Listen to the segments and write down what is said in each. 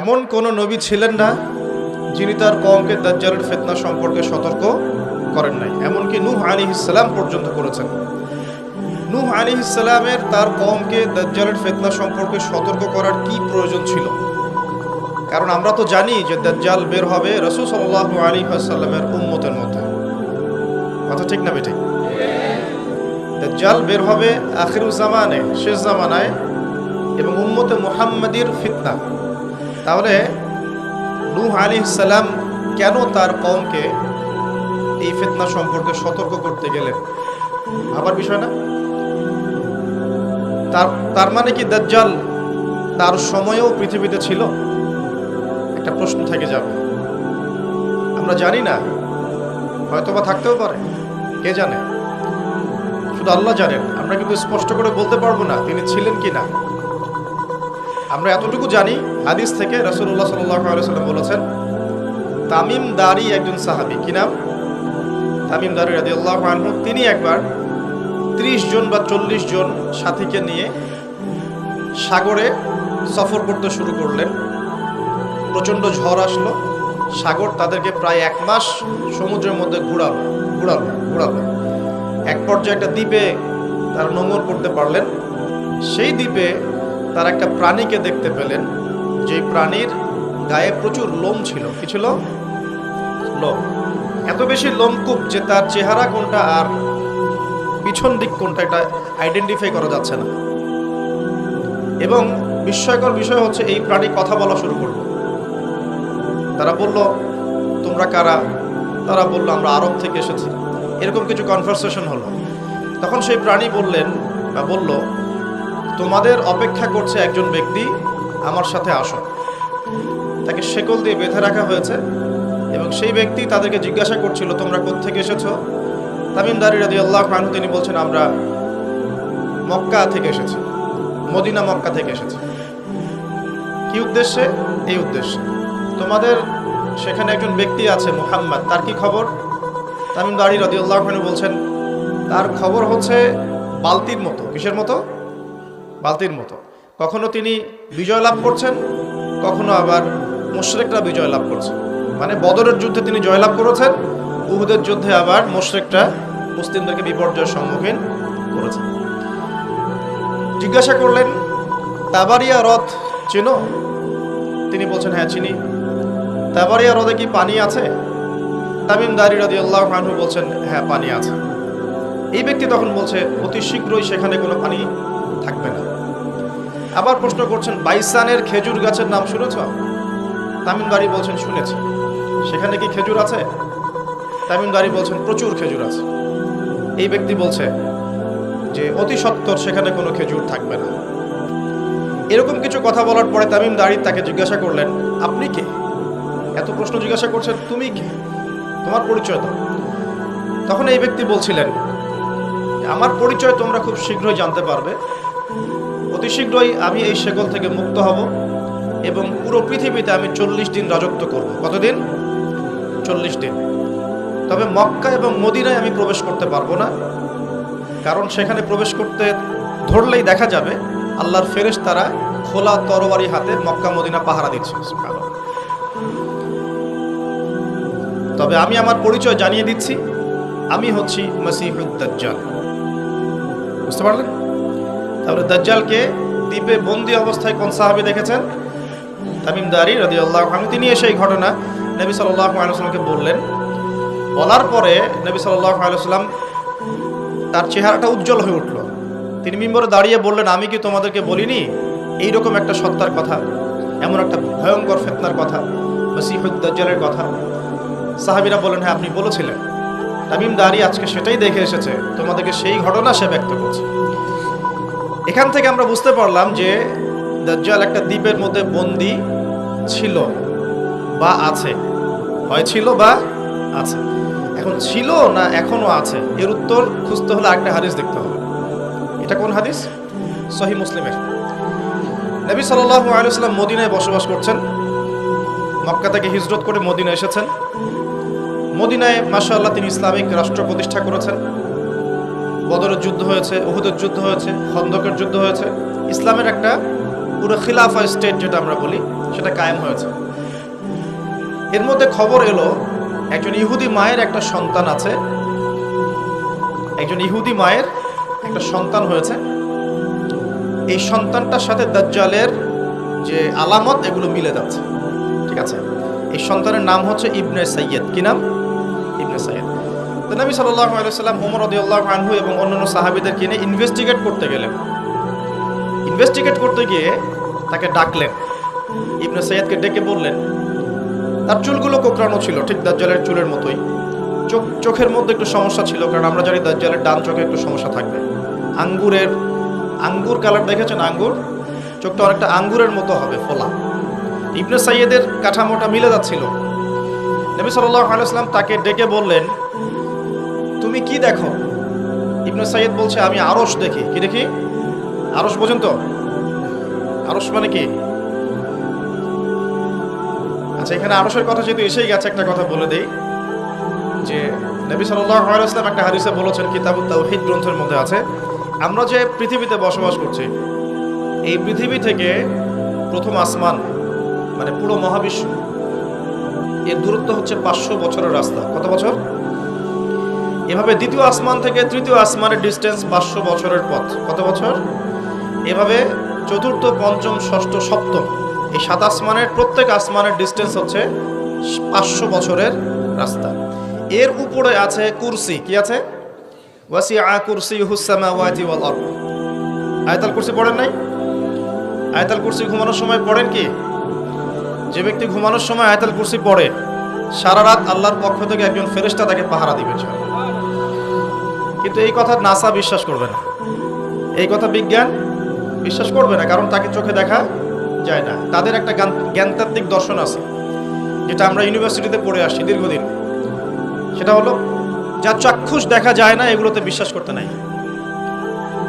এমন কোন নবী ছিলেন না যিনি তার কমকে দাজ্জালের ফেতনা সম্পর্কে সতর্ক করেন নাই। এমনকি নূহ আলী ইসলাম পর্যন্ত করেছেন। নূহ আলী ইসলামের তার কমকে দাজ্জালের ফেতনা সম্পর্কে সতর্ক করার কি প্রয়োজন ছিল? কারণ আমরা তো জানি যে দাজ্জাল বের হবে রসুল সাল্লাহ আলী আসাল্লামের উম্মতের মধ্যে। কথা ঠিক না বেঠিক দাজ্জাল বের হবে আখিরুজ্জামানে শেষ জামানায় এবং উম্মতে মুহাম্মাদির ফিতনা। তাহলে নূহ আলী কেন তার কমকে এই ফিতনা সম্পর্কে সতর্ক করতে গেলেন? আবার বিষয় না? তার তার মানে কি দাজ্জাল তার সময়েও পৃথিবীতে ছিল? একটা প্রশ্ন থেকে যাবে। আমরা জানি না, হয়তোবা থাকতেও পারে, কে জানে? শুধু আল্লাহ জানেন, আমরা কিন্তু স্পষ্ট করে বলতে পারব না তিনি ছিলেন কি না আমরা এতটুকু জানি, হাদিস থেকে রসুল্লাহ সাল্লাম বলেছেন, তামিম দারি একজন সাহাবি, কি নাম? তামিম দারি রাজি আল্লাহ তিনি একবার ত্রিশ জন বা চল্লিশ জন সাথীকে নিয়ে সাগরে সফর করতে শুরু করলেন। প্রচণ্ড ঝড় আসলো, সাগর তাদেরকে প্রায় এক মাস সমুদ্রের মধ্যে ঘুরালো ঘুরালো ঘুরালো। এক পর্যায়ে একটা দ্বীপে তারা নোংর করতে পারলেন। সেই দ্বীপে তার একটা প্রাণীকে দেখতে পেলেন। যে প্রাণীর গায়ে প্রচুর লোম ছিল। কি ছিল? লোম। এত বেশি লোমকূপ যে তার চেহারা কোনটা আর পিছন দিক কোনটা এটা আইডেন্টিফাই করা যাচ্ছে না। এবং বিস্ময়কর বিষয় হচ্ছে এই প্রাণী কথা বলা শুরু করল। তারা বলল, তোমরা কারা? তারা বলল, আমরা আরব থেকে এসেছি। এরকম কিছু কনভারসেশন হলো। তখন সেই প্রাণী বললেন বা বলল তোমাদের অপেক্ষা করছে একজন ব্যক্তি আমার সাথে আসো। তাকে শেকল দিয়ে বেঁধে রাখা হয়েছে এবং সেই ব্যক্তি তাদেরকে জিজ্ঞাসা করছিল, তোমরা কোত্থেকে এসেছ? তামিমদারি রাজি আল্লাহ খান তিনি বলছেন, আমরা মক্কা থেকে এসেছি, মদিনা মক্কা থেকে এসেছি। কি উদ্দেশ্যে? এই উদ্দেশ্যে। তোমাদের সেখানে একজন ব্যক্তি আছে, মুহাম্মদ, তার কি খবর? তামিম দাড়ি রাজি আল্লাহ খান বলছেন, তার খবর হচ্ছে বালতির মতো। কিসের মতো? বালতির মতো। কখনো তিনি বিজয় লাভ করছেন, কখনো আবার মুশরেকরা বিজয় লাভ করছে মানে বদরের যুদ্ধে তিনি জয়লাভ করেছেন, উহুদের যুদ্ধে আবার মুশরেকরা মুসলিমদেরকে বিপর্যয়ের সম্মুখীন করেছে জিজ্ঞাসা করলেন, তাবারিয়া হ্রদ চেনো? তিনি বলছেন হ্যাঁ চিনি। তাবারিয়া হ্রদে কি পানি আছে? তামিম দারি রাদি আল্লাহ আনহু বলছেন হ্যাঁ পানি আছে। এই ব্যক্তি তখন বলছে, অতি শীঘ্রই সেখানে কোনো পানি থাকবে না। আবার প্রশ্ন করছেন, বাইসানের খেজুর গাছের নাম শুনেছ? তামিমদারি বলছেন, শুনেছি। সেখানে কি খেজুর আছে? তামিমদারি বলছেন, প্রচুর খেজুর আছে। এই ব্যক্তি বলছে যে, অতি সত্তর সেখানে কোনো খেজুর থাকবে না। এরকম কিছু কথা বলার পরে তামিম দাড়ি তাকে জিজ্ঞাসা করলেন, আপনি কে? এত প্রশ্ন জিজ্ঞাসা করছেন, তুমি কে? তোমার পরিচয় দাও। তখন এই ব্যক্তি বলছিলেন, আমার পরিচয় তোমরা খুব শীঘ্রই জানতে পারবে। অতি শীঘ্রই আমি এই শেকল থেকে মুক্ত হব এবং পুরো পৃথিবীতে আমি চল্লিশ দিন রাজত্ব করব। কতদিন? চল্লিশ দিন। তবে মক্কা এবং মদিনায় আমি প্রবেশ করতে পারব না, কারণ সেখানে প্রবেশ করতে ধরলেই দেখা যাবে আল্লাহর ফেরেশ তারা খোলা তরবারি হাতে মক্কা মদিনা পাহারা দিচ্ছে। তবে আমি আমার পরিচয় জানিয়ে দিচ্ছি, আমি হচ্ছি মসিহুদ্দাজ্জাল বুঝতে পারলেন? তারপরে দাজ্জালকে দ্বীপে বন্দি অবস্থায় কোন সাহাবি দেখেছেন? তামিম দারি রাজি আল্লাহ আমি তিনি এসে এই ঘটনা নবী সাল্লাহ আলসালামকে বললেন। বলার পরে নবী সাল্লাহ আলসালাম তার চেহারাটা উজ্জ্বল হয়ে উঠল। তিনি মিম্বরে দাঁড়িয়ে বললেন, আমি কি তোমাদেরকে বলিনি? এইরকম একটা সত্তার কথা, এমন একটা ভয়ঙ্কর ফেতনার কথা মসিহুদ্দাজ্জালের কথা। সাহাবিরা বলেন হ্যাঁ আপনি বলেছিলেন। তামিম দাঁড়ি আজকে সেটাই দেখে এসেছে, তোমাদেরকে সেই ঘটনা সে ব্যক্ত করছে। এখান থেকে আমরা বুঝতে পারলাম যে দাজ্জাল একটা দ্বীপের মধ্যে বন্দি ছিল বা আছে। হয় ছিল বা আছে। এখন ছিল না এখনও আছে? এর উত্তর খুঁজতে হলে একটা হাদিস দেখতে হবে। এটা কোন হাদিস? সহি মুসলিমের। নবী সাল্লাহ আলুসাল্লাম মদিনায় বসবাস করছেন। মক্কা থেকে হিজরত করে মদিনা এসেছেন। মদিনায় মাশাআল্লাহ তিনি ইসলামিক রাষ্ট্র প্রতিষ্ঠা করেছেন। বদরের যুদ্ধ হয়েছে, উহুদের যুদ্ধ হয়েছে, খন্দকের যুদ্ধ হয়েছে। ইসলামের একটা পুরো খিলাফা স্টেট যেটা আমরা বলি, সেটা কায়েম হয়েছে। এর মধ্যে খবর এলো, একজন ইহুদি মায়ের একটা সন্তান আছে। একজন ইহুদি মায়ের একটা সন্তান হয়েছে। এই সন্তানটার সাথে দাজ্জালের যে আলামত, এগুলো মিলে যাচ্ছে। ঠিক আছে? এই সন্তানের নাম হচ্ছে ইবনে সৈয়দ কি নাম? ইবনে সৈয়দ তো নবী সাল্লাল্লাহু আলাইহি সাল্লাম ওমর রাদিয়াল্লাহু আনহু এবং অন্যান্য সাহাবীদের কিনে ইনভেস্টিগেট করতে গেলেন। ইনভেস্টিগেট করতে গিয়ে তাকে ডাকলেন। ইবনে সৈয়দকে ডেকে বললেন, তার চুলগুলো কোকড়ানো ছিল, ঠিক দাজ্জালের চুলের মতোই। চোখ, চোখের মধ্যে একটু সমস্যা ছিল, কারণ আমরা জানি দাজ্জালের ডান চোখে একটু সমস্যা থাকবে। আঙ্গুরের, আঙ্গুর কালার দেখেছেন আঙ্গুর? চোখটা অনেকটা আঙ্গুরের মতো হবে, ফোলা। ইবনে সাইয়েদের কাঠামোটা মিলে যাচ্ছিল। নবী সাল্লাহ আলাইহি সাল্লাম তাকে ডেকে বললেন তুমি কি দেখো? ইবনু সাইয়েদ বলছে, আমি আরশ দেখি। কি দেখি? আরশ বোঝেন তো? আরশ মানে কি? আচ্ছা এখানে আরশের কথা যেহেতু এসেই গেছে, একটা কথা বলে দেই। যে নবী ওয়াসাল্লাম একটা হাদিসে বলেছেন, কিতাবুত তাওহীদ গ্রন্থের মধ্যে আছে, আমরা যে পৃথিবীতে বসবাস করছি, এই পৃথিবী থেকে প্রথম আসমান মানে পুরো মহাবিশ্ব, এর দূরত্ব হচ্ছে পাঁচশো বছরের রাস্তা। কত বছর? এভাবে দ্বিতীয় আসমান থেকে তৃতীয় আসমানের ডিস্টেন্স পাঁচশো বছরের পথ। কত বছর? এভাবে চতুর্থ, পঞ্চম, ষষ্ঠ, সপ্তম, এই সাত আসমানের প্রত্যেক আসমানের ডিস্টেন্স হচ্ছে পাঁচশো বছরের রাস্তা। এর উপরে আছে কুরসি। কি আছে? ওয়াসি আ কুরসি হুসামা ওয়াজি ওয়াল আরদ। আয়তাল কুরসি পড়েন নাই? আয়তাল কুরসি ঘুমানোর সময় পড়েন কি? যে ব্যক্তি ঘুমানোর সময় আয়তাল কুরসি পড়ে, সারা রাত আল্লাহর পক্ষ থেকে একজন ফেরেশতা তাকে পাহারা দিবে কিন্তু এই কথা নাসা বিশ্বাস করবে না। এই কথা বিজ্ঞান বিশ্বাস করবে না, কারণ তাকে চোখে দেখা যায় না। তাদের একটা জ্ঞানতাত্ত্বিক দর্শন আছে, যেটা আমরা ইউনিভার্সিটিতে পড়ে আসছি দীর্ঘদিন। সেটা হলো, যা চাক্ষুষ দেখা যায় না, এগুলোতে বিশ্বাস করতে নাই।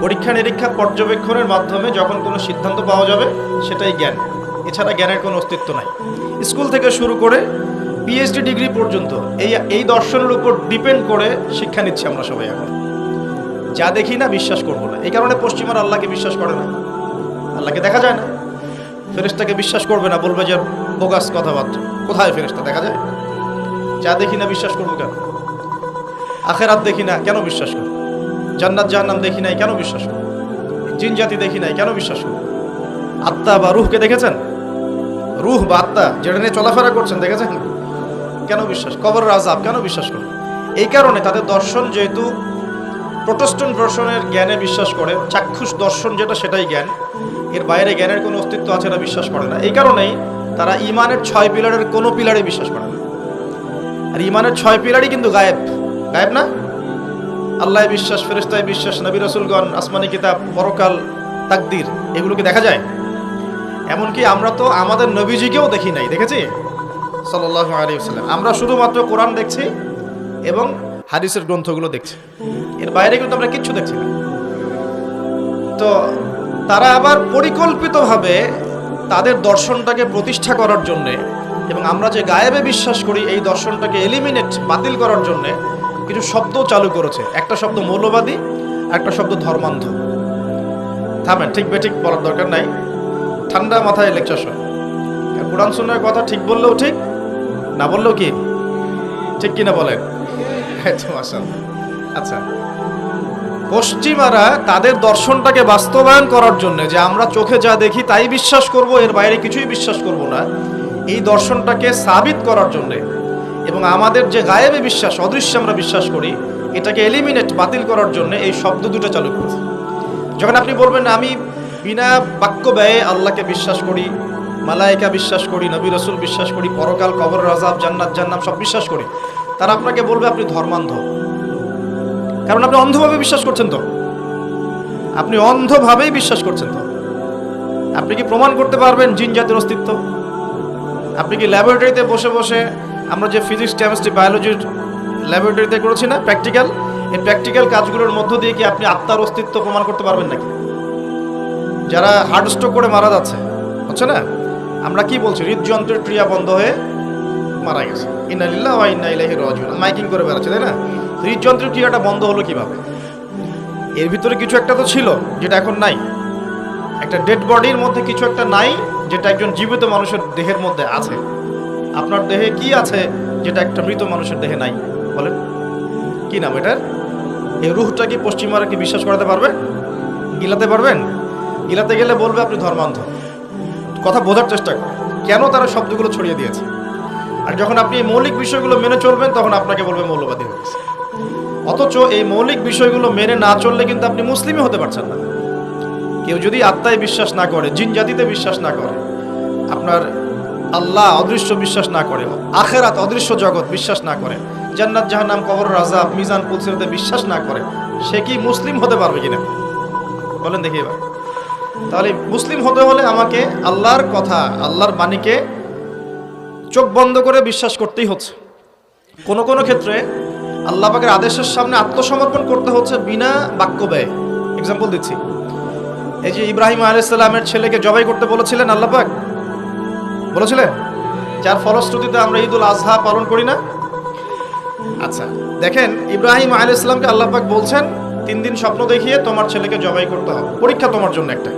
পরীক্ষা নিরীক্ষা পর্যবেক্ষণের মাধ্যমে যখন কোনো সিদ্ধান্ত পাওয়া যাবে, সেটাই জ্ঞান। এছাড়া জ্ঞানের কোনো অস্তিত্ব নাই। স্কুল থেকে শুরু করে পিএইচডি ডিগ্রি পর্যন্ত এই এই দর্শনের উপর ডিপেন্ড করে শিক্ষা নিচ্ছি আমরা সবাই এখন। যা দেখি না বিশ্বাস করব না। এই কারণে পশ্চিমার আল্লাহকে বিশ্বাস করে না। আল্লাহকে দেখা যায় না। ফেরেশতাকে বিশ্বাস করবে না, বলবে যে বোগাস কথাবার্তা। কোথায় ফেরেশতা, দেখা যায়? যা দেখি না বিশ্বাস করব কেন? আখেরাত দেখি না, কেন বিশ্বাস করব? জান্নাত, জাহান্নাম দেখি নাই, কেন বিশ্বাস করব? জিন জাতি দেখি নাই, কেন বিশ্বাস করব? আত্মা বা রুহকে দেখেছেন? রুহ বা আত্মা, যেটা নিয়ে চলাফেরা করছেন, দেখেছেন? কেন বিশ্বাস? কবর রাজাব কেন বিশ্বাস করব? এই কারণে তাদের দর্শন যেহেতু প্রোটেস্টন দর্শনের জ্ঞানে বিশ্বাস করে, চাক্ষুষ দর্শন যেটা সেটাই জ্ঞান। এর বাইরে জ্ঞানের কোনো অস্তিত্ব আছে এটা বিশ্বাস করে না। এই কারণেই তারা ইমানের ছয় পিলারের কোনো পিলারে বিশ্বাস করে না। আর ইমানের ছয় পিলারই কিন্তু গায়েব। গায়েব না? আল্লাহ বিশ্বাস ফেরিস্তায় বিশ্বাস, নবী রসুলগণ, আসমানি কিতাব, পরকাল, তাকদির, এগুলো কি দেখা যায়? এমনকি আমরা তো আমাদের নবীজিকেও দেখি নাই, দেখেছি? সাল্লাহ আলী আমরা শুধুমাত্র কোরআন দেখছি এবং হাদিসের গ্রন্থগুলো দেখছি। এর বাইরে কিন্তু আমরা কিচ্ছু দেখছি না। তো তারা আবার পরিকল্পিতভাবে তাদের দর্শনটাকে প্রতিষ্ঠা করার জন্যে এবং আমরা যে গায়েবে বিশ্বাস করি, এই দর্শনটাকে এলিমিনেট বাতিল করার জন্যে কিছু শব্দ চালু করেছে। একটা শব্দ মৌলবাদী, একটা শব্দ ধর্মান্ধ। থামেন, ঠিক বেঠিক বলার দরকার নাই। ঠান্ডা মাথায় লেকচার শোন কোরআন সুন্নার কথা ঠিক বললেও ঠিক, না বললেও কি? ঠিক কিনা বলেন। আচ্ছা। পশ্চিমারা তাদের দর্শনটাকে বাস্তবায়ন করার জন্য যে আমরা চোখে যা দেখি তাই বিশ্বাস করব, এর বাইরে কিছুই বিশ্বাস করব না, এই দর্শনটাকে সাবিত করার জন্যে এবং আমাদের যে গায়েবে বিশ্বাস, অদৃশ্যে আমরা বিশ্বাস করি, এটাকে এলিমিনেট বাতিল করার জন্য এই শব্দ দুটো চালু করেছে। যখন আপনি বলবেন, আমি বিনা বাক্য ব্যয়ে আল্লাহকে বিশ্বাস করি, মালায়েকা বিশ্বাস করি, নবী রসুল বিশ্বাস করি, পরকাল কবর রাজাব জান্নাত জান্নাম সব বিশ্বাস করি। তারা আপনাকে বলবে আপনি ধর্মান্ধ। কারণ আপনি অন্ধভাবে বিশ্বাস করছেন তো। আপনি অন্ধভাবেই বিশ্বাস করছেন তো। আপনি কি প্রমাণ করতে পারবেন জিন জাতির অস্তিত্ব? আপনি কি ল্যাবরেটরিতে বসে বসে আমরা যে ফিজিক্স কেমিস্ট্রি বায়োলজির ল্যাবরেটরিতে করেছি না প্র্যাকটিক্যাল এই প্র্যাকটিক্যাল কাজগুলোর মধ্য দিয়ে কি আপনি আত্মার অস্তিত্ব প্রমাণ করতে পারবেন নাকি? যারা হার্ট স্ট্রোক করে মারা যাচ্ছে হচ্ছে না? আমরা কি বলছি? হৃদযন্ত্রের ক্রিয়া বন্ধ হয়ে মারা গেছে। ইন্নালিল্লাহ ওয়া ইন্না ইলাইহি রাজিউন। মাইকিং করে বেড়াচ্ছে, তাই না? হৃদযন্ত্রের ক্রিয়াটা বন্ধ হলো কীভাবে? এর ভিতরে কিছু একটা তো ছিল, যেটা এখন নাই। একটা ডেড বডির মধ্যে কিছু একটা নাই, যেটা একজন জীবিত মানুষের দেহের মধ্যে আছে। আপনার দেহে কি আছে, যেটা একটা মৃত মানুষের দেহে নাই? বলেন। কি নাম এটার? এই রুহটা কি পশ্চিমারা কি বিশ্বাস করাতে পারবে? গিলাতে পারবেন? গিলাতে গেলে বলবে আপনি ধর্মান্ধ। কথা বোঝার চেষ্টা করেন। কেন তারা শব্দগুলো ছড়িয়ে দিয়েছে? আর যখন আপনি এই মৌলিক বিষয়গুলো মেনে চলবেন, তখন আপনাকে বলবে মৌলবাদী হয়ে গেছে অথচ এই মৌলিক বিষয়গুলো মেনে না চললে কিন্তু আপনি মুসলিমই হতে পারছেন না। কেউ যদি আত্মায় বিশ্বাস না করে, জিন জাতিতে বিশ্বাস না করে, আপনার আল্লাহ অদৃশ্য বিশ্বাস না করে, আখেরাত অদৃশ্য জগৎ বিশ্বাস না করে, জান্নাত, জাহান্নাম, কবর রাজা মিজান পুলসিরতে বিশ্বাস না করে, সে কি মুসলিম হতে পারবে কিনা? বলেন দেখি এবার। তাহলে মুসলিম হতে হলে আমাকে আল্লাহর কথা, আল্লাহর বাণীকে চোখ বন্ধ করে বিশ্বাস করতেই হচ্ছে। কোনো কোনো ক্ষেত্রে আল্লাহ পাকের আদেশের সামনে আত্মসমর্পণ করতে হচ্ছে বিনা বাক্য ব্যয়। এক্সাম্পল দিচ্ছি। এই যে ইব্রাহিম আলাইসাল্লামের ছেলেকে জবাই করতে বলেছিলেন আল্লাহ পাক? বলেছিলেন? যার ফলশ্রুতিতে আমরা ঈদুল আজহা পালন করি না। আচ্ছা দেখেন ইব্রাহিম আলাইসাল্লামকে আল্লাহ পাক বলছেন, তিন দিন স্বপ্ন দেখিয়ে তোমার ছেলেকে জবাই করতে হবে। পরীক্ষা তোমার জন্য একটা।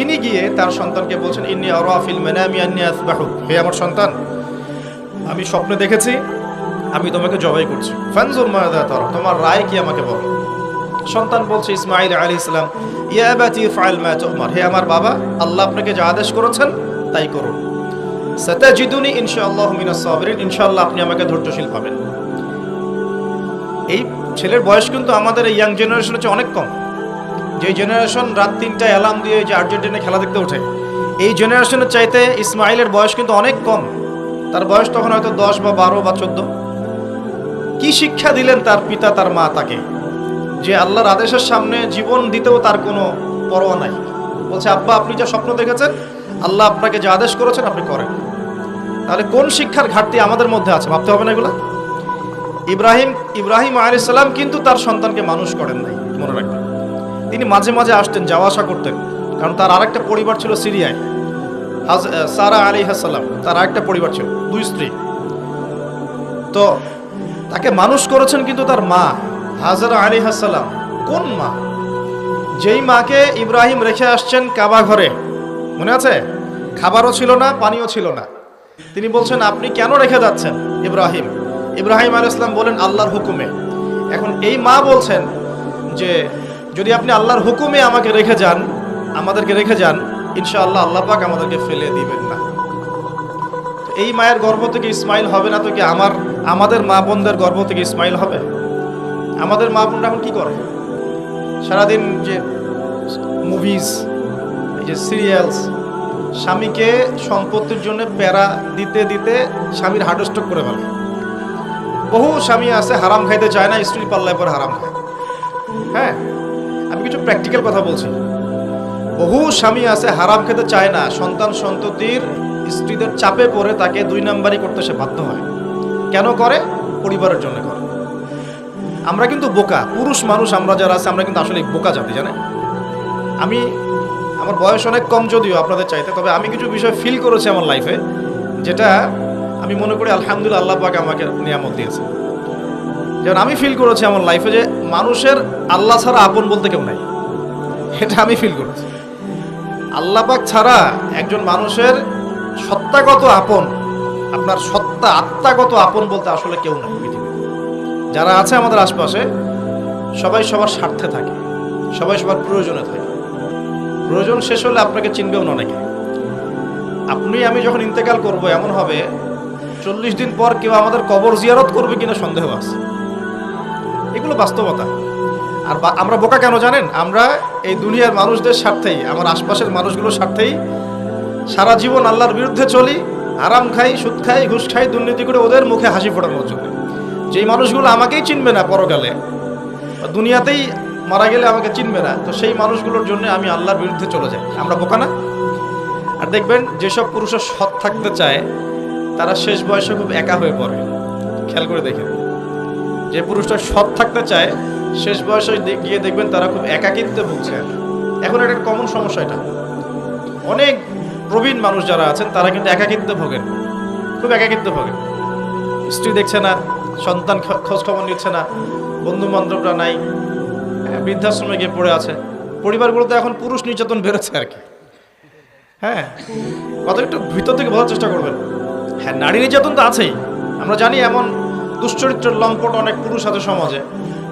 তিনি গিয়ে তার সন্তানকে বলছেন, ইন্নি আরাফিল মানামি আন্নি আসবাহুক হে আমার সন্তান, আমি স্বপ্নে দেখেছি, আমি তোমাকে জবাই করছি। ফানজুর মাদা তারা, তোমার রায় কি আমাকে বলো? সন্তান বলছে ইসমাইল আলী ইসলাম ইয়াবাতি ফাইল মা তুমার। হে আমার বাবা, আল্লাহ আপনাকে যা আদেশ করেছেন, তাই করুন। সাতাজিদুনি ইনশাআল্লাহ মিনাস সাবিরিন, ইনশাআল্লাহ আপনি আমাকে ধৈর্যশীল পাবেন। এই ছেলের বয়স কিন্তু আমাদের ইয়াং জেনারেশনের চেয়ে অনেক কম। যে জেনারেশন রাত তিনটায় অ্যালার্ম দিয়ে যে আর্জেন্টিনা খেলা দেখতে ওঠে, এই জেনারেশনের চাইতে ইসমাইলের বয়স কিন্তু অনেক কম। তার বয়স তখন হয়তো দশ বা বারো বা চোদ্দ। কি শিক্ষা দিলেন তার পিতা, তার মা তাকে? যে আল্লাহর আদেশের সামনে জীবন দিতেও তার কোনো পরোয়া নাই। বলছে, আব্বা, আপনি যা স্বপ্ন দেখেছেন, আল্লাহ আপনাকে যে আদেশ করেছেন, আপনি করেন। তাহলে কোন শিক্ষার ঘাটতি আমাদের মধ্যে আছে? ভাবতে হবে না এগুলা। ইব্রাহিম ইব্রাহিম আলাইসাল্লাম কিন্তু তার সন্তানকে মানুষ করেন নাই, মনে রাখবেন। তিনি মাঝে মাঝে আসতেন, যাওয়া আসা করতেন। কারণ তার আরেকটা পরিবার ছিল সিরিয়ায়। হাজ সারা আলী হাসাল্লাম তার আরেকটা পরিবার ছিল, দুই স্ত্রী। তো তাকে মানুষ করেছেন কিন্তু তার মা, হাজারা আলী হাসাল্লাম কোন মা? যেই মাকে ইব্রাহিম রেখে আসছেন কাবা ঘরে। মনে আছে? খাবারও ছিল না, পানিও ছিল না। তিনি বলছেন, আপনি কেন রেখে যাচ্ছেন ইব্রাহিম? ইব্রাহিম আল ইসলাম বলেন, আল্লাহর হুকুমে। এখন এই মা বলছেন যে যদি আপনি আল্লাহর হুকুমে আমাকে রেখে যান, আমাদেরকে রেখে যান, ইনশাআল্লাহ আল্লাহ পাক আমাদেরকে ফেলে দিবেন না। এই মায়ের গর্ভ থেকে ইসমাইল হবে না তো কি আমার, আমাদের মা বোনদের গর্ভ থেকে ইসমাইল হবে? আমাদের মা বোনরা এখন কি করে? সারাদিন যে মুভিজ এই যে সিরিয়ালস স্বামীকে সম্পত্তির জন্য প্যারা দিতে দিতে স্বামীর হার্ট স্ট্রোক করে ফেলে। বহু স্বামী আছে, হারাম খাইতে চায় না স্ত্রী পাল্লায় পরে হারাম খায়। হ্যাঁ প্র্যাকটিক্যাল কথা বলছি। বহু স্বামী আছে, হারাম খেতে চায় না। সন্তান সন্ততির স্ত্রীদের চাপে পড়ে তাকে দুই নাম্বারই করতে সে বাধ্য হয়। কেন করে? পরিবারের জন্য করে। আমরা কিন্তু বোকা, পুরুষ মানুষ আমরা যারা আছে, আমরা কিন্তু আসলে বোকা জাতি, জানেন? আমি, আমার বয়স অনেক কম যদিও আপনাদের চাইতে, তবে আমি কিছু বিষয় ফিল করেছি আমার লাইফে যেটা আমি মনে করি আলহামদুলিল্লাহ আল্লাহ পাক আমাকে নিয়ামত দিয়েছে। যেমন আমি ফিল করেছি আমার লাইফে যে মানুষের আল্লাহ ছাড়া আপন বলতে কেউ নাই। এটা আমি ফিল করেছি। আল্লাপাক ছাড়া একজন মানুষের সত্তাগত আপন, আপনার সত্তা আত্মাগত আপন বলতে আসলে কেউ নাই পৃথিবীতে। যারা আছে আমাদের আশপাশে, সবাই সবার স্বার্থে থাকে, সবাই সবার প্রয়োজনে থাকে। প্রয়োজন শেষ হলে আপনাকে চিনবেও না অনেকে। আপনি, আমি যখন ইন্তেকাল করব, এমন হবে, চল্লিশ দিন পর কেউ আমাদের কবর জিয়ারত করবে কিনা সন্দেহ আছে। এগুলো বাস্তবতা। আর আমরা বোকা কেন জানেন? আমরা এই দুনিয়ার মানুষদের স্বার্থেই, আমার আশপাশের মানুষগুলোর স্বার্থেই সারা জীবন আল্লাহর বিরুদ্ধে চলি, আরাম খাই, সুদ খাই, ঘুষ খাই, দুর্নীতি করে ওদের মুখে হাসি ফোটানোর জন্য যেই মানুষগুলো আমাকেই চিনবে না পরকালে দুনিয়াতেই মারা গেলে আমাকে চিনবে না, তো সেই মানুষগুলোর জন্য আমি আল্লাহর বিরুদ্ধে চলে যাই। আমরা বোকা না? আর দেখবেন, যেসব পুরুষের সৎ থাকতে চায়, তারা শেষ বয়সে খুব একা হয়ে পড়ে। খেয়াল করে দেখেন। যে পুরুষটা সৎ থাকতে চায় শেষ বয়সে গিয়ে দেখবেন তারা খুব একাকিত্বে ভুগছে। এখন একটা কমন সমস্যা এটা। অনেক প্রবীণ মানুষ যারা আছেন তারা কিন্তু একাকিত্বে ভোগেন। খুব একাকিত্বে ভোগেন। স্ত্রী দেখছে না সন্তান খোঁজ খবর নিচ্ছে না বন্ধু বান্ধবরা নাই হ্যাঁ, বৃদ্ধাশ্রমে গিয়ে পড়ে আছে। পরিবারগুলোতে এখন পুরুষ নির্যাতন বেরোচ্ছে আর কি। হ্যাঁ কত একটু ভিতর থেকে বোঝার চেষ্টা করবেন। হ্যাঁ নারী নির্যাতন তো আছেই। আমরা জানি এমন দুশ্চরিত্রের লম্পট অনেক পুরুষ আছে সমাজে।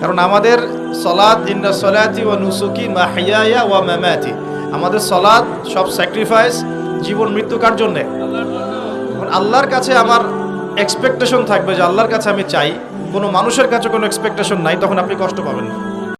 কারণ আমাদের সলাদ ইন্না সলাতি ও নুসুকি মাহিয়া ওয়া মামাতি। আমাদের সলাদ সব স্যাক্রিফাইস জীবন মৃত্যু কার জন্যে? আল্লাহর কাছে আমার এক্সপেকটেশন থাকবে যে আল্লাহর কাছে আমি চাই। কোনো মানুষের কাছে কোনো এক্সপেকটেশন নাই, তখন আপনি কষ্ট পাবেন না।